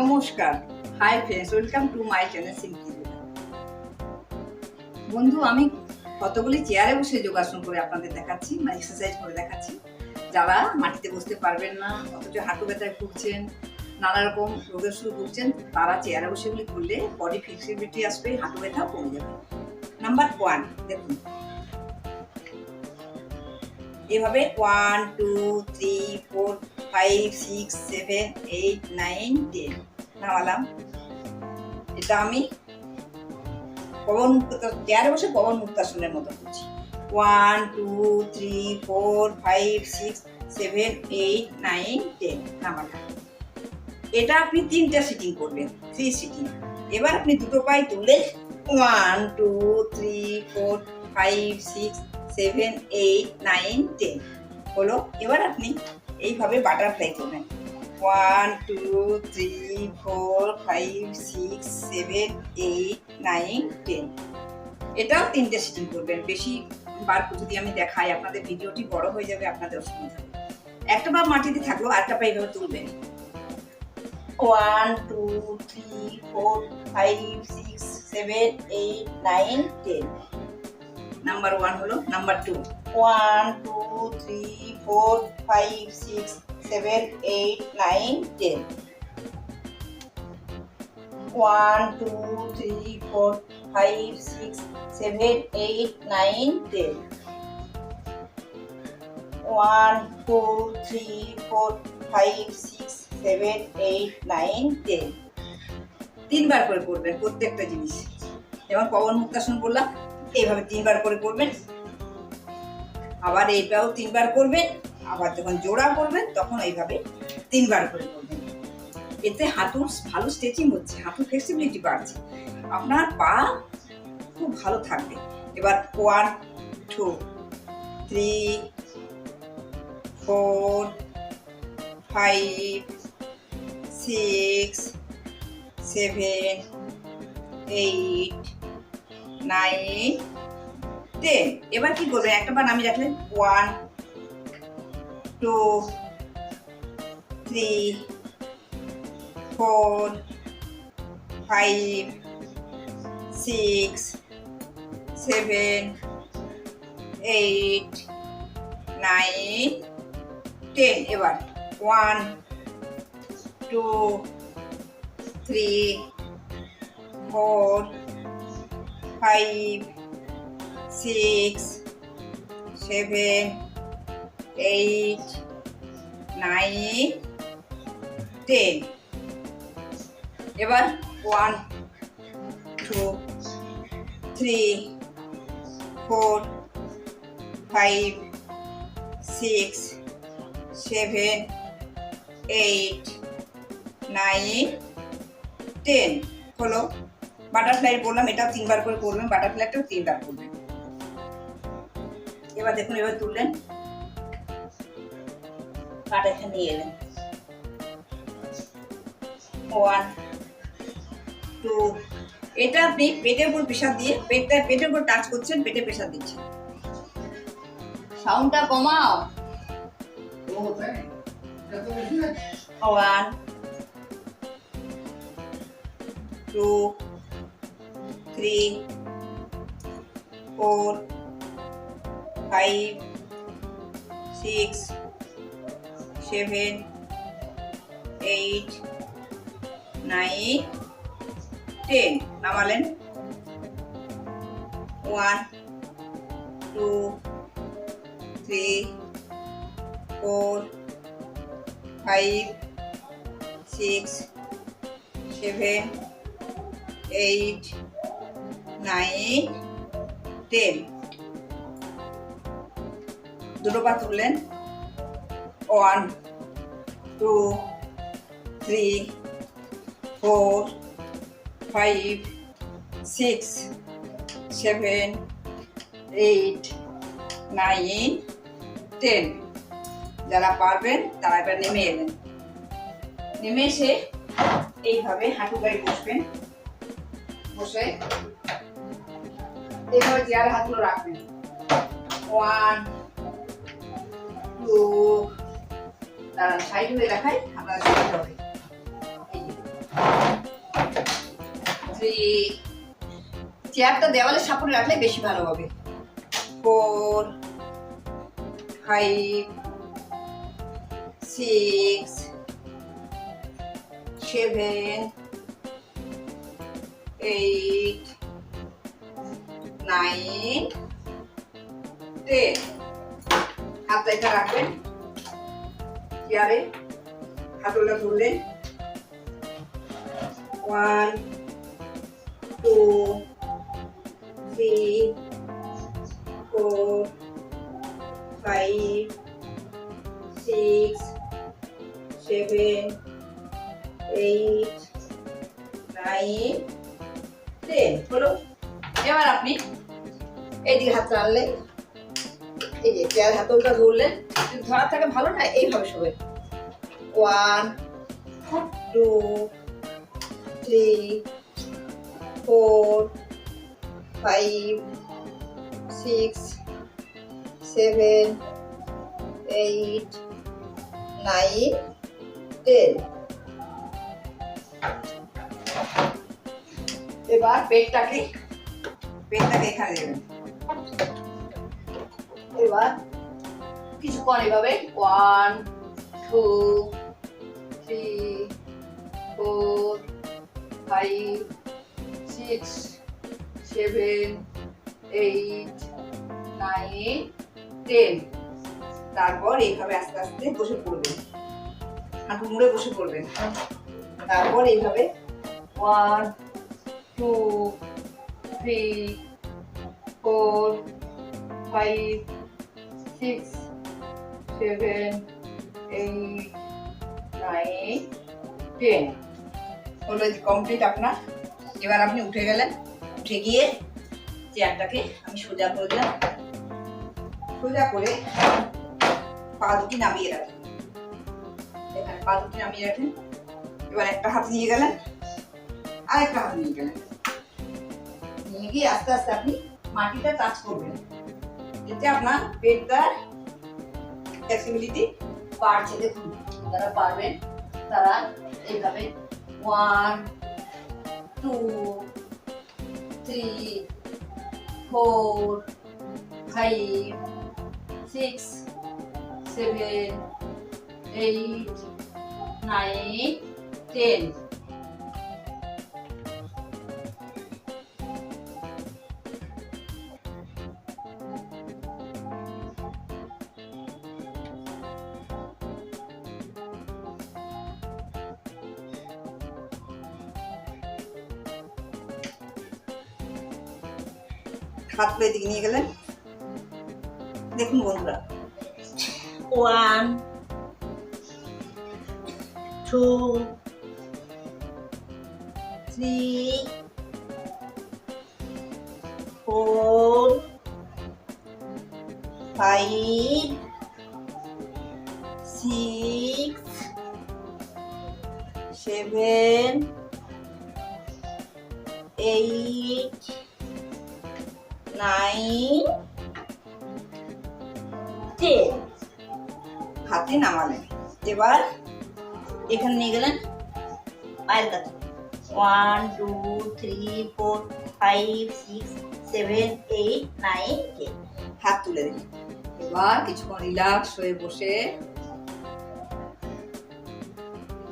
নমস্কার। Hi friends welcome to my channel simply বন্ধু, আমি কতগুলি চেয়ারে বসে যোগাসন করে আপনাদের দেখাচ্ছি মানে এক্সারসাইজ করে দেখাচ্ছি। যারা মাটিতে বসতে পারবেন না, অথচ হাঁটু ব্যথায় ভুগছেন, নানা রকম রোগের শুরু ভুগছেন, তারা চেয়ারে বসে এগুলি করলে বডি ফ্লেক্সিবিলিটি আসবে, হাঁটু ব্যথা কমে যাবে। নাম্বার ওয়ান দেখুন। এভাবে one two three four five six seven eight nine ten নামালাম। এটা আমি পবন চেয়ারে বসে পবন মুক্তাসনের মতো করছি। One two three four five six seven eight nine ten নামালাম। এটা আপনি তিনটা সিটিং করবেন থ্রি সিটিং এবার আপনি দুটো পায়ে তুলে one two three four five six seven eight nine ten হলো, এবার আপনি এইভাবে বাটারফ্লাই করবেন। One two three four five six seven eight nine ten এটাও তিনটে সিটিং করবেন। বেশি বার যদি আমি দেখাই, আপনাদের ভিডিওটি বড় হয়ে যাবে, আপনাদের অসুবিধা একটা পা মাটিতে থাকল, আরেকটা পা এইভাবে তুলবেন। One two three four five six seven eight nine ten number one হলো number two one two three four five six seven eight nine ten one two three four five six seven eight nine ten one two three four five six seven eight nine ten তিনবার করে করবেন প্রত্যেকটা জিনিস। যেমন পবন মুক্তাসন বললাম, এইভাবে তিনবার করে করবেন। আবার এইটাও তিনবার করবেন, আবার যখন জোড়া করবেন, তখন এইভাবে তিনবার করে করবেন। এতে হাঁটুর ভালো স্ট্রেচিং হচ্ছে, হাঁটুর ফ্লেক্সিবিলিটি বাড়ছে। আপনার পা খুব ভালো থাকবে। এবার one two three four five six seven eight nine ten এবার কি করবেন একটা বার নামিয়ে রাখলেন one two three four five six seven eight nine ten এবার one two three four five six seven eight nine ten এবার one two three four five six seven eight nine ten হলো বাটারফ্লাই বললাম, এটাও তিনবার করে করবেন বাটারফ্লাইটাও তিনবার করবেন। এবার দেখুন এবার তুললেন। পাটা এখানে নিয়ে এলেন। ওয়ান টু এটা আপনি পেটের উপর প্রেশার দিয়ে পেটটা পেটের উপর টাচ করছেন পেটে প্রেশার দিচ্ছেন। সাউন্ডটা কমাও। One two three four five six seven eight nine ten নামালেন one two three four five six seven eight nine ten দুটো পা তুললেন। One two three four five six seven eight nine ten যারা পারবেন, তারা এবার নেমে এলেন। নেমে এসে এইভাবে হাঁটু গায়ে বসবেন। বসে এইভাবে চেয়ারে হাতগুলো রাখবেন। ওয়ান টু দাঁড়ান সাইড হয়ে দেখাই আপনারা দেখতে হবে। চেয়ারটা দেওয়ালে সাপোর্টে রাখলে বেশি ভালো হবে। Four, five, six, seven, eight, nine, ten. হাতটা এটা রাখবেন। চেয়ারে হাতলটা ধরলেন one two three four five six seven eight nine ten হলো? এবার আপনি এইদিকে হাত টানলেন এই যে হাতলটা ধরলেন যদি ধরা থাকে ভালো না এইভাবে শোবে। One two three four five six seven eight nine ten এবার পেটটাকে পেটটাকে এখানে দেবেন। এবার কিছুক্ষণ এভাবে। One two three four five six seven eight nine ten তারপর এইভাবে আস্তে আস্তে বসে পড়বেন হাঁটু মুড়ে বসে পড়বেন তারপর এইভাবে one two three four five six seven eight nine ten হলো কমপ্লিট আপনার। এবার আপনি উঠে গেলেন। উঠে গিয়ে চেয়ারটাকে আমি সোজা করে দিলাম। সোজা করে পা দুটি নামিয়ে রাখেন। এখানে পা দুটি নামিয়ে রাখেন। এবার একটা হাত নিয়ে গেলেন। আর একটা হাত নিয়ে গেলেন। নিয়ে গিয়ে আস্তে আস্তে আপনি মাটিটা টাচ করবেন। এতে আপনার পেটটার ফ্লেক্সিবিলিটি বাড়ছে। দেখুন, যারা পারবেন, তারা এইভাবে one two three four five six seven eight nine ten হাতগুলো এদিকে নিয়ে গেলেন দেখুন বন্ধুরা one two three four five six seven eight nine ten হাতে নামালেন। এবার এখানে নিয়ে গেলেন পায়ের কাছে one two three four five six seven eight nine ten হাত তুলে দিন এবার কিছুক্ষণ রিল্যাক্স হয়ে বসে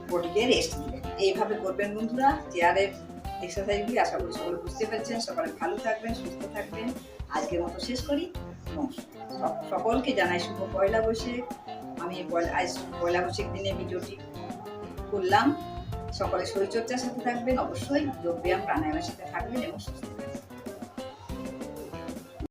বডিকে রেস্ট দিবেন এইভাবে করবেন বন্ধুরা চেয়ারের এক্সারসাইজগুলি আশা করি সকলে বুঝতে পারছেন। সকলে ভালো থাকবেন, সুস্থ থাকবেন। আজকের মতো শেষ করি। সকলকে জানাই শুভ পয়লা বৈশাখ। আমি আজ পয়লা বৈশাখ দিনে ভিডিওটি করলাম। সকলে শরীরচর্চার সাথে থাকবেন। অবশ্যই যোগব্যায়াম প্রাণায়ামের সাথে থাকবেন এবং সুস্থ থাকবেন।